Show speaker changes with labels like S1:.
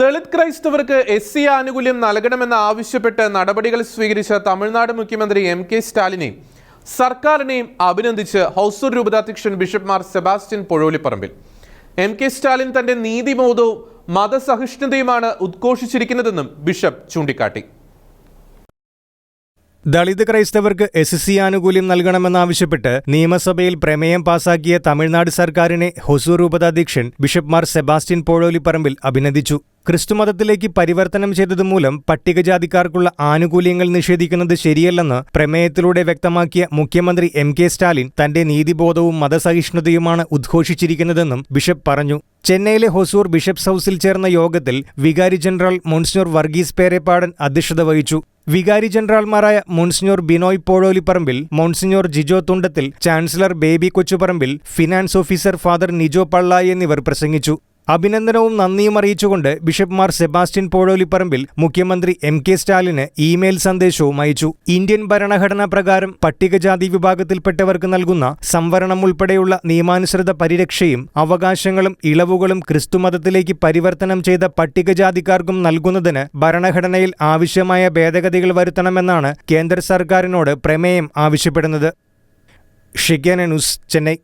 S1: Dalit ക്രൈസ്തവർക്ക് S C ആനുകൂല്യം നൽകണമെന്ന് ആവശ്യപ്പെട്ട് നടപടികൾ സ്വീകരിച്ച തമിഴ്നാട് മുഖ്യമന്ത്രി എം കെ സ്റ്റാലിനെ സർക്കാരിനെയും അഭിനന്ദിച്ച് Hosur രൂപതാധ്യക്ഷൻ bishop Mar Sebastian Pozholiparambil. M K Stalin തന്റെ നീതിബോധവും മതസഹിഷ്ണുതയുമാണ് ഉദ്ഘോഷിച്ചിരിക്കുന്നതെന്നും ബിഷപ്പ് ചൂണ്ടിക്കാട്ടി.
S2: ദളിത് ക്രൈസ്തവർക്ക് എസ് സി ആനുകൂല്യം നൽകണമെന്നാവശ്യപ്പെട്ട് നിയമസഭയിൽ പ്രമേയം പാസാക്കിയ തമിഴ്നാട് സർക്കാരിനെ ഹൊസൂർ ബിഷപ്പ് മാർ സെബാസ്റ്റ്യൻ പോഴോലിപ്പറമ്പിൽ അഭിനന്ദിച്ചു. ക്രിസ്തുമതത്തിലേക്ക് പരിവർത്തനം ചെയ്തതുമൂലം പട്ടികജാതിക്കാർക്കുള്ള ആനുകൂല്യങ്ങൾ നിഷേധിക്കുന്നത് ശരിയല്ലെന്ന് പ്രമേയത്തിലൂടെ വ്യക്തമാക്കിയ മുഖ്യമന്ത്രി എം കെ സ്റ്റാലിൻ തന്റെ നീതിബോധവും മതസഹിഷ്ണുതയുമാണ് ഉദ്ഘോഷിച്ചിരിക്കുന്നതെന്നും ബിഷപ്പ് പറഞ്ഞു. ചെന്നൈയിലെ ഹൊസൂർ ബിഷപ്സ് ഹൌസിൽ ചേർന്ന യോഗത്തിൽ വികാരി ജനറൽ മോൺസിനോർ വർഗീസ് പേരെപ്പാടൻ അധ്യക്ഷത വഹിച്ചു. വികാരി ജനറൽമാരായ monsignor Binoy Pozholiparambil monsignor Jijo Thundathil chancellor Baby Kochuparambil finance officer father Nijo Pallai എന്നിവർ പ്രസംഗിച്ചു. അഭിനന്ദനവും നന്ദിയും അറിയിച്ചുകൊണ്ട് ബിഷപ്പ് മാർ സെബാസ്റ്റ്യൻ പോഴോലിപ്പറമ്പിൽ മുഖ്യമന്ത്രി എം കെ സ്റ്റാലിന് ഇമെയിൽ സന്ദേശവും അയച്ചു. ഇന്ത്യൻ ഭരണഘടനാ പ്രകാരം പട്ടികജാതി വിഭാഗത്തിൽപ്പെട്ടവർക്ക് നൽകുന്ന സംവരണം ഉൾപ്പെടെയുള്ള നിയമാനുസൃത പരിരക്ഷയും അവകാശങ്ങളും ഇളവുകളും ക്രിസ്തുമതത്തിലേക്ക് പരിവർത്തനം ചെയ്ത പട്ടികജാതിക്കാർക്കും നൽകുന്നതിന് ഭരണഘടനയിൽ ആവശ്യമായ ഭേദഗതികൾ വരുത്തണമെന്നാണ് കേന്ദ്ര സർക്കാരിനോട് പ്രമേയം ആവശ്യപ്പെടുന്നത്. ഷിഗന ന്യൂസ് ചെന്നൈ.